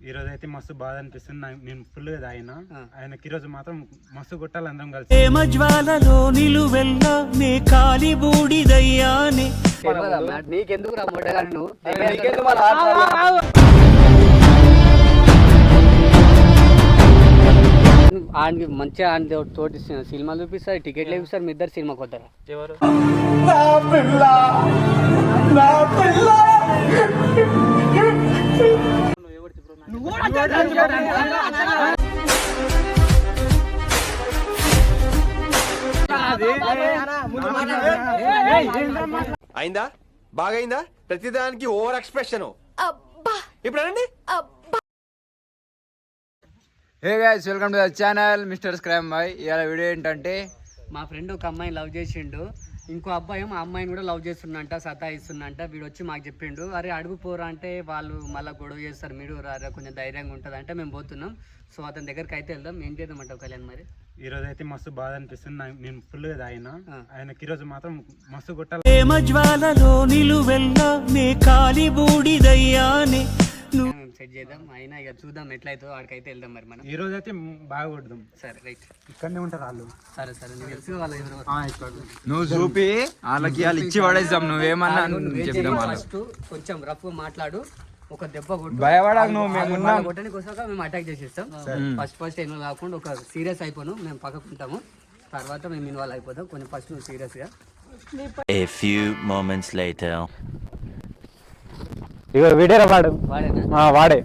ఈ రోజు అయితే మస్తు బాధ అనిపిస్తుంది నేను ఫుల్గా తాగిన. ఆ. ఆయనకి ఈ రోజు మాత్రం మస్తు కొట్టాలి అందరం కలిసి. ప్రేమ జ్వాలలో నిలువెల్ల నే కాలి బూడిదయ్యానే? నీకెందుకు రా మొట్టగాని ఆయనకి మంచిగా ఆయన తోటి సి- సినిమాలు చూపిస్తారు టికెట్లు చూపిస్తారు మీ ఇద్దరు సినిమాకి వద్దరా. ఎవరు? అయిందా? బాగైందా? ప్రతిదానికి ఓవర్ ఎక్స్ప్రెషన్. ఇప్పుడు hey guys welcome to the channel mister scram boy ఇవాళ వీడియో ఏంటంటే మా ఫ్రెండ్ ఒక అమ్మాయిని లవ్ చేసిండు. ఇంకో అబ్బాయి మా అమ్మాయిని కూడా లవ్ చేస్తున్నంట సతాయిస్తున్నంట వీడు వచ్చి మాకు చెప్పిండు అరే అడుగు పోరా అంటే వాళ్ళు మళ్ళీ గొడవ చేస్తారు మీరు రారా కొంచెం ధైర్యంగా ఉంటుంది అంటే మేము పోతున్నాం. సో అతని దగ్గరికి అయితే వెళ్దాం. ఏం చేద్దామంటావు కళ్యాణ్ మరి? ఈ రోజు అయితే మస్తు బాధ అనిపిస్తుంది. నేను ఫుల్గా తాగిన. ఆ. ఆయనకి ఈ రోజు మాత్రం మస్తు కొట్టాలి. నిలువెల్ల నే కాలి బూడిదయ్యానే. సెట్ చేద్దాం. అయినా ఇక చూద్దాం ఎట్లయితుందో వాడికైతే వెళ్దాం మరి మనం. ఈ రోజు అయితే బాగా కొడదాం. సరే రైట్. ఇక్కడనే ఉంటారు వాళ్ళు. సరే సరే. నీకు తెలుసు వాళ్ళు ఎవరు? ఆ, ఇక్కడ నువ్వు చూపి వాళ్ళకి వాళ్ళు ఇచ్చి పడేద్దాం. నువ్వేమన్నా చెప్దాం ఫస్ట్ కొంచెం రఫ్ మాట్లాడు. ఒక దెబ్బ కొట్టు. భయపడకు నువ్వు మేము ఉన్నాం. కొట్టడానికి వస్తాక మేము అటాక్ చేసేస్తాం. ఫస్ట్ ఫస్ట్ ఏమో కాకుండా ఒక సీరియస్ అయిపోను. మేము పక్కకు ఉంటాము. తర్వాత మేము ఇన్వాల్వ్ అయిపోతాం. కొంచెం ఫస్ట్ నువ్వు సీరియస్గా. A few moments later. ఇగో వీడేరా వాడు. వాడే.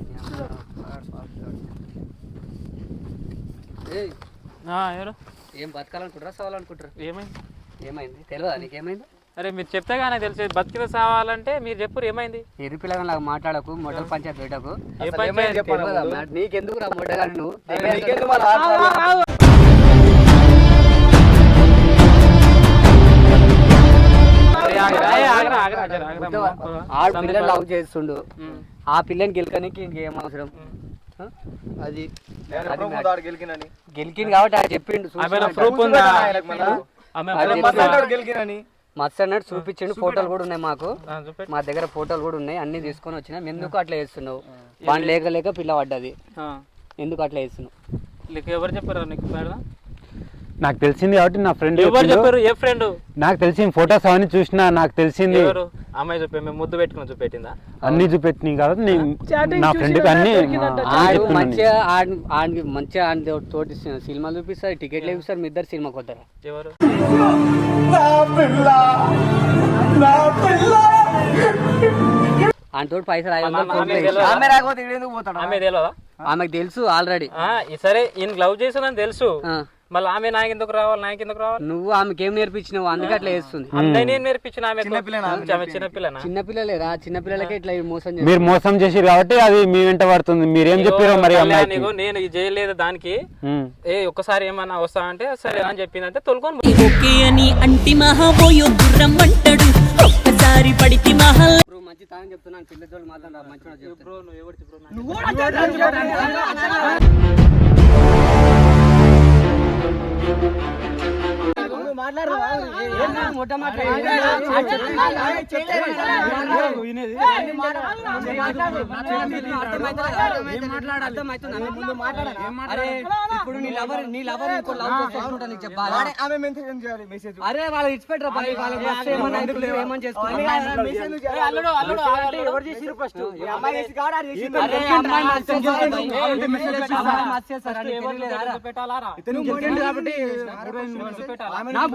ఏం బతకాలనుకుంటారా సవాలనుకుంటారా ఏమైంది? ఏమైంది? తెలియదా నీకేమైంది అరే మీరు చెప్తే కానీ తెలిసి. బతికిన సావాలంటే మీరు చెప్పు ఏమైంది? ఎరు పిల్లగా నాకు మాట్లాడకు మొదటి పంచాయతీ పెట్టకు? నీకెందుకు రా మొట్టగాని నువ్వు? ఆడు పిల్లని లవ్ చేస్తుండు. ఆ పిల్లని గెలకనికి ఇంకేం అవసరం? అది గెలికింది కాబట్టి ఆయన చెప్పిండు? మస్త్ అన్నట్టు చూపించిండు ఫోటోలు కూడా ఉన్నాయి మాకు. మా దగ్గర ఫోటోలు కూడా ఉన్నాయి అన్ని తీసుకొని వచ్చినా. ఎందుకు అట్లా చేస్తున్నావు? వాడిని లేక లేక పిల్ల పడ్డది. ఆ. ఎందుకు అట్లా చేస్తున్నావు? ఎవరు చెప్పారు నీకు నాకు తెలిసింది కాబట్టి నా ఫ్రెండ్ ఎవరు చెప్పారు? ఏ ఫ్రెండ్ నాకు తెలిసింది ఫొటోస్ అవన్నీ చూసినా నాకు తెలిసింది. ఎవరు? అమ్మాయి చూపి మేము ముద్దు పెట్టుకుని చూపెట్టిందా? అన్ని చూపెట్టినాయి కాబట్టి నేను నా ఫ్రెండ్ అన్ని ఆడు మంచిగా ఆడి ఆడికి మంచిగా ఆయన తోటి సి- సినిమాలు చూపిస్తారు టికెట్లు చూపిస్తారు మీ ఇద్దరు సినిమాకి వద్దరా ఎవరు? ఆయన తోటి పైసలు ఆమె ఫోన్ పే తెలియదా? చేసి- ఆమె తెలియదా ఆమెకు తెలుసు ఆల్రెడీ. ఆ, ఈ సరే ఈయన లవ్ చేసానని తెలుసు. మళ్ళీ ఆమె నాకు ఎందుకు రావాలి నాకు ఎందుకు రావాలి? నువ్వు ఆమెకి ఏం నేర్పించినావు? అందుకే అట్లా చేస్తుంది. అంతే నేను నేర్పించిన ఆమె చిన్నపిల్లనా చిన్నపిల్లలేరా చిన్నపిల్లలకే ఇట్లా మోసం మీరు మోసం చేసిరు కాబట్టి అది మీ వెంట పడుతుంది. మీరేం చెప్పారో మరి ఇగో నేను ఇది చేయలేదు దానికి. ఏ ఒక్కసారి ఏమన్నా వస్తా అంటే సరే అని చెప్పిందంటే తొలుకొని ఓకే అని అంటి మహాబోయో గుర్రం అంటాడు. ఒక్కసారి పడితి మహా బ్రో మంచి తాను చెప్తున్నాను. పిల్లతోడు మాత్రం మంచిగా చెప్తాను బ్రో నువ్వు ఎవరు బ్రో ఇప్పుడు నీ లవర్ నీ లవర్ ఇంకో లవ్ చేస్తుంటా నీకు చెప్పాలా అరే వాళ్ళు ఇచ్చిపెట్టరా బాయ్ వాళ్ళ బస్ ఏమన్నా అయితే ఏమని చేసుకోవాలి ఎవరు చేసిరు ఫస్ట్ అమ్మాయి చేసి కాడ అరే అమ్మాయి మస్తు చేసింది. అమ్మాయి మస్తు చేస్తారు. నీకు తెలియలేదా రా? పెట్టాలారా నా ముద్దా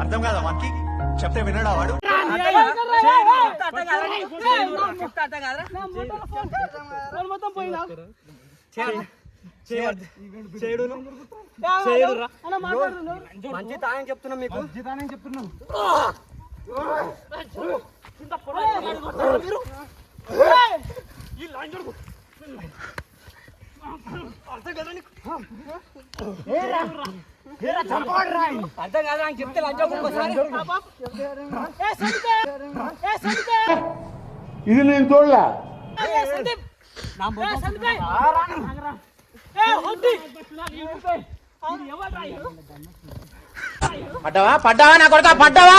అర్థం కాదా వానికి చెప్తే వినడా వాడు? మంచి తాగని చెప్తున్నా మీకు. అర్థం కాదు అని చెప్తే లంచం ఒక్కోసారి ఇది నేను చూడలే. పడ్డావా? పడ్డావా నా కొడుక? పడ్డావా?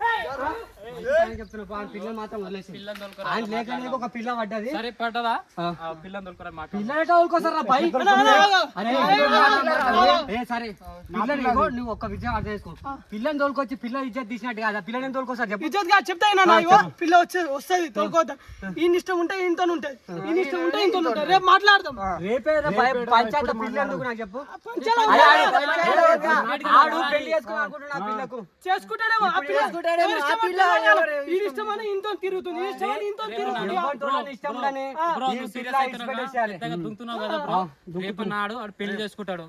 పిల్లలు మాత్రం వదిలేసి ఆయన లేక లేక ఒక పిల్ల పడ్డది సరే పడ్డదా పిల్లని దొరకరా మాట పిల్లలతో ఊరుకోసారా బై అరే ఏ సరే పిల్లని ఇగో నువ్వు ఒక్క విద్య అర్థం చేసుకో పిల్లని తోలుకొచ్చి పిల్ల ఇజ్జత్ తీసినట్టు కదా పిల్లని తోలుకోసారి చెప్పు ఇజ్జత్ చెప్తా పిల్ల వచ్చే వస్తుంది తోలుకోతా ఈయన ఇష్టం ఉంటే ఈయనతో ఉంటది ఈయన ఇష్టం ఉంటే ఉంటది రేపు మాట్లాడదాం రేపే పంచాయతీ పిల్ల ఎందుకు నాకు చెప్పు పంచాలా? ఆడు- ఆడు పెళ్ళి చేసుకుని అనుకుంటున్నా ఆ పిల్లకు చేసుకుంటాడేమో ఇష్టమని తిరుగుతుంది తిరుగుతుంది రేపు నాడు పెళ్ళి చేసుకుంటాడు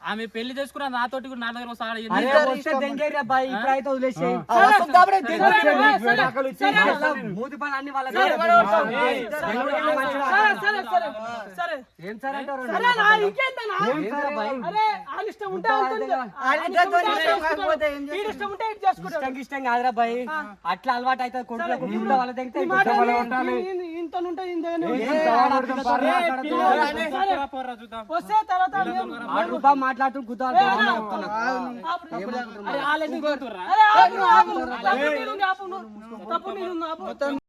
ఆమె పెళ్ళి చేసుకున్న నాతోటి కూడా నా దగ్గర వస్తాడు మూతి పని అన్ని వాళ్ళ సరే. సరే. సరే సరే ఏం సార్ అంటారు సరే నా ఇంకేంటన్నా అరే ఆయన ఇష్టం ఉంటే ఇష్టం ఇష్టం కాదురా అట్లా అలవాటు అయితే కొడుకు. ఇంట్లో వాళ్ళ దగ్గర చూద్దాం వస్తే తర్వాత మాట్లాడుతూ. తప్పు ఆపు.